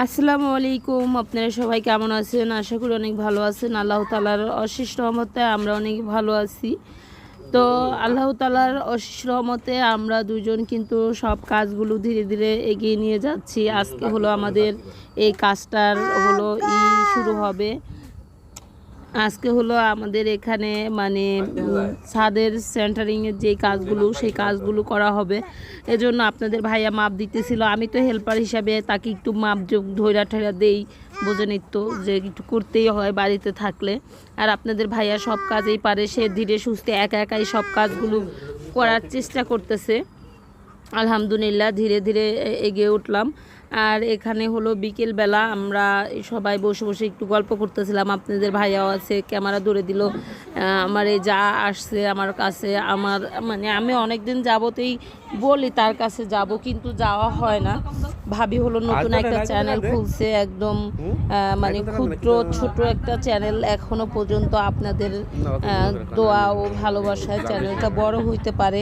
আসসালামু আলাইকুম, আপনারা সবাই কেমন আছেন? আশা করি অনেক ভালো আছেন। আল্লাহ তালার অশেষ রহমতে আমরা অনেক ভালো আছি। তো আল্লাহ তালার অশেষ রহমতে আমরা দুজন কিন্তু সব কাজগুলো ধীরে ধীরে এগিয়ে নিয়ে যাচ্ছি। আজকে হলো আমাদের এই কাজটার হলো ই শুরু হবে। আজকে হলো আমাদের এখানে মানে ছাদের সেন্টারিংয়ের যে কাজগুলো, সেই কাজগুলো করা হবে। এজন্য আপনাদের ভাইয়া মাপ দিতেছিল। আমি তো হেল্পার হিসাবে তাকে একটু মাপ ধৈরা ঠৈরা দেই, বোঝে নিত্য যে একটু করতেই হয় বাড়িতে থাকলে। আর আপনাদের ভাইয়া সব কাজেই পারে, সে ধীরে সুস্থে একা একাই সব কাজগুলো করার চেষ্টা করতেছে। আলহামদুলিল্লাহ, ধীরে ধীরে এগিয়ে উঠলাম। আর এখানে হলো বিকেলবেলা আমরা সবাই বসে বসে একটু গল্প করতেছিলাম। আপনাদের ভাইয়াও আছে, ক্যামেরা ধরে দিল আমার এই যা আসছে আমার কাছে, আমার মানে আমি অনেক দিন যাবতেই বলি তার কাছে যাব কিন্তু যাওয়া হয় না। ভাবি হলো নতুন একটা চ্যানেল খুলছে একদম মানে ক্ষুদ্র ছোট একটা চ্যানেল এখনও পর্যন্ত আপনাদের দোয়া ও ভালোবাসায় চ্যানেলটা বড় হইতে পারে।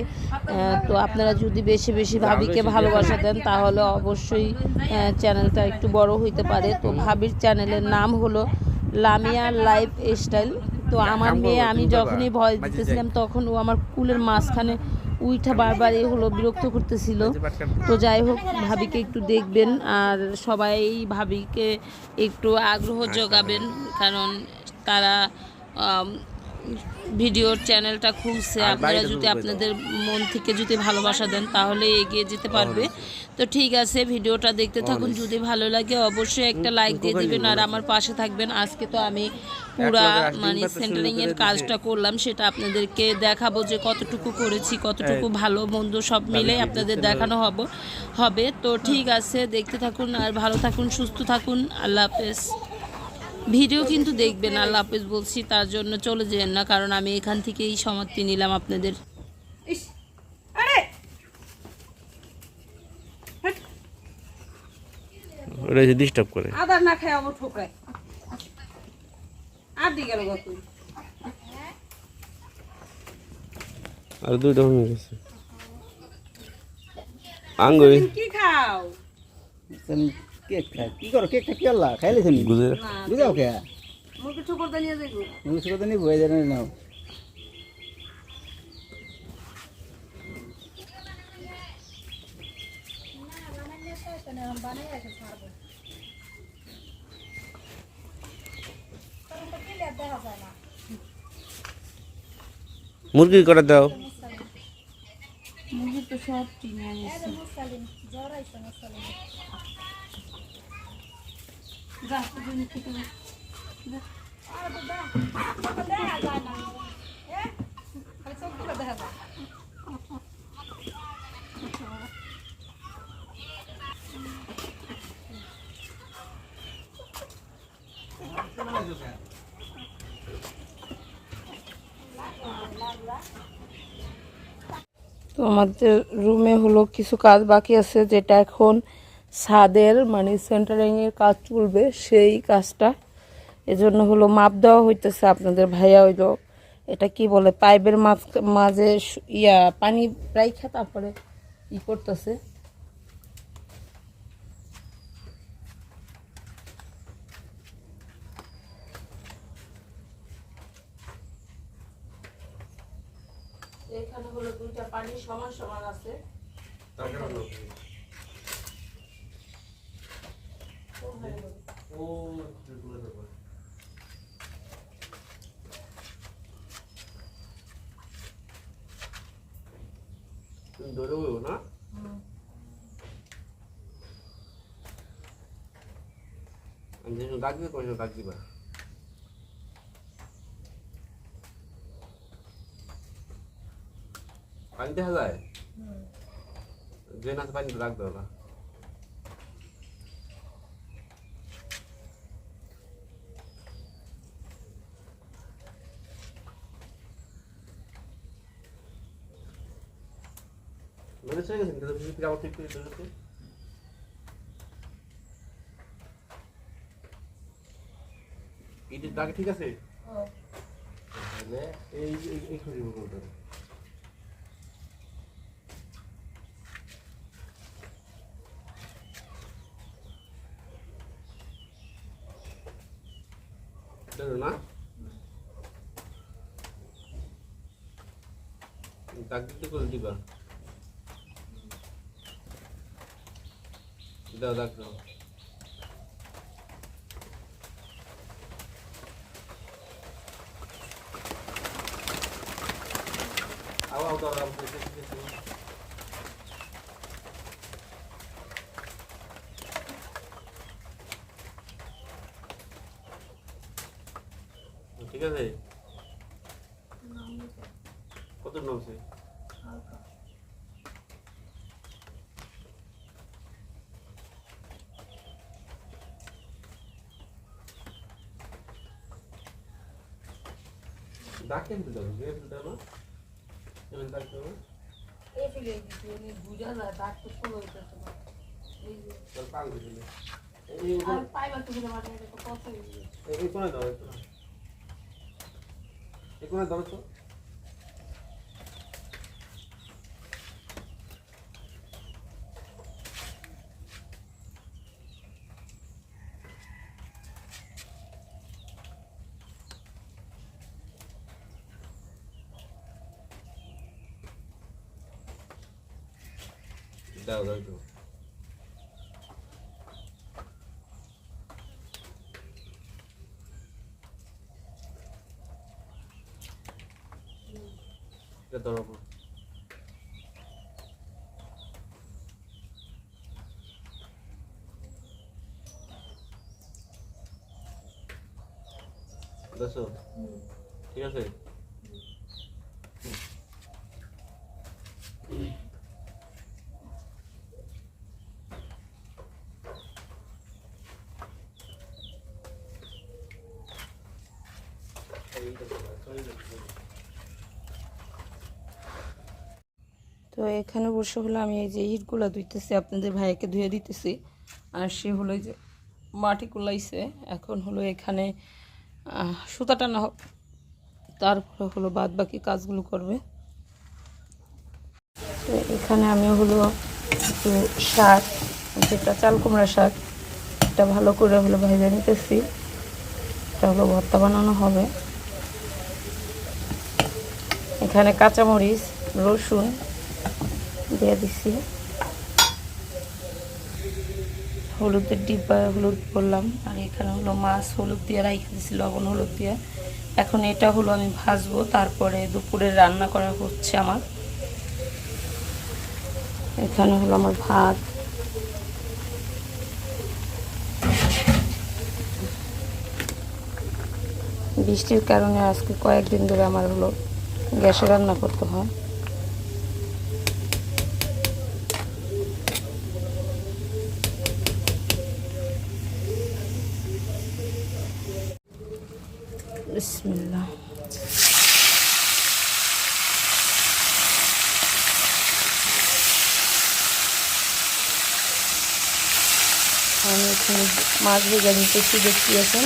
তো আপনারা যদি বেশি বেশি ভাবিকে ভালোবাসা দেন তাহলে অবশ্যই চ্যানেলটা একটু বড় হইতে পারে। তো ভাবির চ্যানেলের নাম হলো লামিয়া লাইফ স্টাইল তো আমার মেয়ে আমি যখনই ভয় দিতেছিলাম তখন ও আমার কুলের মাঝখানে উইঠা বারবার এ হলো বিরক্ত করতেছিল। তো যাই হোক ভাবিকে একটু দেখবেন আর সবাই ভাবিকে একটু আগ্রহ জোগাবেন কারণ তারা ভিডিওর চ্যানেলটা খুলছে। আপনারা যদি আপনাদের মন থেকে যদি ভালোবাসা দেন তাহলে এগিয়ে যেতে পারবে। তো ঠিক আছে ভিডিওটা দেখতে থাকুন। যদি ভালো লাগে অবশ্যই একটা লাইক দিয়ে দিবেন। আর আমার পাশে থাকবেন। আজকে তো আমি পুরা মানে সেন্টারিংয়ের কাজটা করলাম। সেটা আপনাদেরকে দেখাবো যে কতটুকু করেছি কতটুকু ভালো মন্দ সব মিলে আপনাদের দেখানো হব হবে। তো ঠিক আছে দেখতে থাকুন। আর ভালো থাকুন সুস্থ থাকুন। আল্লাহ হাফেজ। ভিডিও কিন্তু দেখবেন আল্লাহ হাফেজ বলছি তার জন্য চলে যেন না কারণ আমি এখান থেকেই সমাপ্তি নিলাম আপনাদের। ইস এসে ডিস্টার্ব করে। আদার না খায় আবার ঠোকায়। আর দি গেল গত আর দুইটা হয়ে গেছে। আঙ্গুই কি খাও? কেক খাই কি করো? কেকটা কি আল্লাহ? খাইলে তুমি গুজে না বুঝাও কে? ঠোকর মুখে বয়ে জানে নাও মুরগি করে দাও? মুরগি তো সব কিনে আনিছে যা, তুই নিয়ে খেতে যা। যা। তো আমাদের রুমে হলো কিছু কাজ বাকি আছে, যেটা এখন ছাদের মানে সেন্টারিংয়ের কাজ চলবে, সেই কাজটা। এজন্য হলো মাপ দেওয়া হইতেছে আপনাদের ভাইয়া হইল। এটা কি বলে? পাইপের মাঝ, মাঝে ইয়া, পানি প্রায় খা তারপরে ই করতেছে। পানি সমান সমান আছে। ধরে। হইব না? আমি যেন ডাক দিবে কইছো ডাক দিবা। পানি দেখা যায় যে না পানি রাখ দাও না। চলে গেছে কিন্তু তুমি আবার ঠিক করে দিতে ইটের দাগ ঠিক আছে? এই এই- এই খুঁজি করতে হবে চলো না দাগ দিতে করে দিবা দাও দাগ দাও আও আও দাও দাও ঠিক আছে, কত নামছে দাগ কেন দিতে হবে? গিয়ে দিতে হবে এমন দিতে হবে এই ফেলে দিছি উনি বুঝা যায় দাগ তো শুরু হইতেছে না। এই যে তাহলে পাং দিলে। এই আর পাইবা তো বলে মানে কত এই কোনায় দাও এই এই কোনায় দাও তো দাও দাও দাও এটা ধরো দেখো ঠিক আছে তো এখানে বসে হলো আমি এই যে ইটগুলো ধুইতেছি, আপনাদের ভাইকে ধুয়ে দিতেছি। আর সে হলো যে মাটি কুলাইছে, এখন হলো এখানে সুতা টানা হবে তারপরে হলো বাদ বাকি কাজগুলো করবে। তো এখানে আমি হলো একটু শাক, যেটা চাল কুমড়া শাক, এটা ভালো করে হলো ভেজে নিতেছি। এটা হলো ভর্তা বানানো হবে। এখানে কাঁচামরিচ, রসুন দিয়ে দিছি। হলুদের ডিব্বা হলুদ করলাম, আর এখানে হলো মাছ হলুদ দিয়ে রাইখে দিছি, লবণ হলুদ দিয়ে। এখন এটা হলো আমি ভাজবো, তারপরে দুপুরে রান্না করা হচ্ছে আমার। এখানে হলো আমার ভাত। বৃষ্টির কারণে আজকে কয়েকদিন ধরে আমার হলো গ্যাসে রান্না করতে হয়। বিসমিল্লাহ। আমি এখানে মাছ ভেজা নিতেছি দেখছি এখন।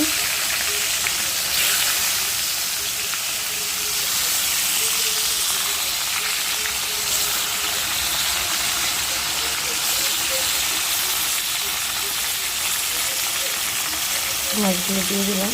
মাছগুলো দিয়ে দিলাম।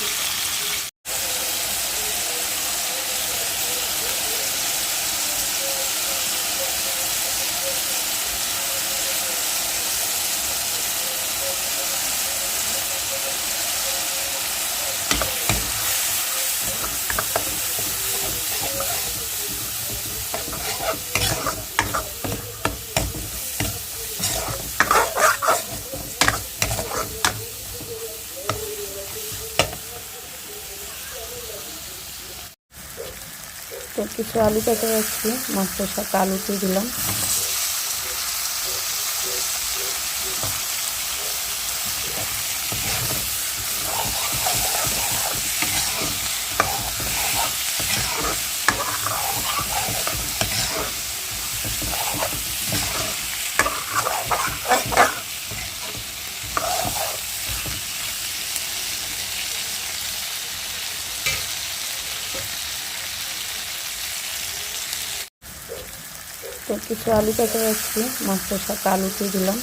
কিছু আলু কেটে রাখছি মাছটার সাথে আলু দিয়ে দিলাম। তো কিছু আলু কেটে রাখছি মাছের সাথে আলু দিয়ে দিলাম।